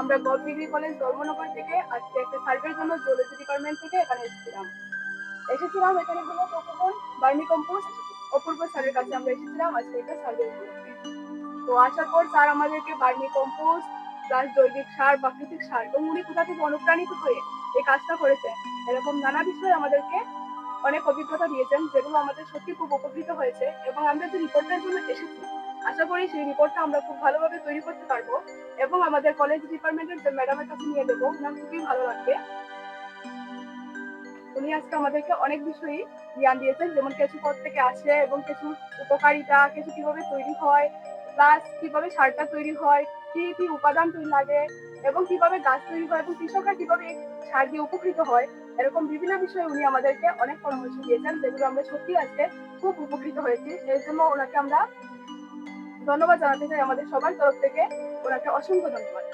আমরা gov degree college Dharmanagar থেকে আজকে একটা সার্ভের জন্য জুলজি ডিপার্টমেন্ট থেকে এখানে এসেছিলাম। এসেছিলাম এখানে হলো তখন বার্মি কম্পোস্ট, অপূর্ব স্যারের কাছে আমরা এসেছিলাম, আজকে একটা সার্ভে উপলক্ষে তো আসার পর স্যার আমাদেরকে বার্মি কম্পোস্ট প্লাস জৈবিক সার, প্রাকৃতিক সার এবং উনি কোথা থেকে অনুপ্রাণিত হয়ে এই কাজটা করেছেন, এরকম নানা বিষয়ে আমাদেরকে অনেক অভিজ্ঞতা দিয়েছেন, যেগুলো আমাদের সত্যি খুব উপকৃত হয়েছে এবং আমরা যে রিপোর্টের জন্য এসেছি আশা করি সেই রিপোর্টটা আমরা খুব ভালোভাবে তৈরি করতে পারব এবং আমাদের কলেজ ডিপার্টমেন্টের যে ম্যাডামের কাছে নিয়ে দেবো ওনার খুবই ভালো লাগবে। উনি আজকে আমাদেরকে অনেক বিষয়ই জ্ঞান দিয়েছেন, যেমন কিছু পদ থেকে আসে এবং কিছু উপকারিতা, কিছু কীভাবে তৈরি হয় প্লাস কীভাবে সারটা তৈরি হয়, কি কি উপাদান তৈরি লাগে, এবং কীভাবে গাছ তৈরি হয়, এবং কৃষকরা কীভাবে সার দিয়ে উপকৃত হয়, এরকম বিভিন্ন বিষয়ে উনি আমাদেরকে অনেক পরামর্শ দিয়েছেন, যেগুলো আমরা সত্যি আজকে খুব উপকৃত হয়েছি। এর জন্য ওনাকে আমরা ধন্যবাদ জানাতে চাই আমাদের সবার তরফ থেকে। ওনাকে অসংখ্য ধন্যবাদ।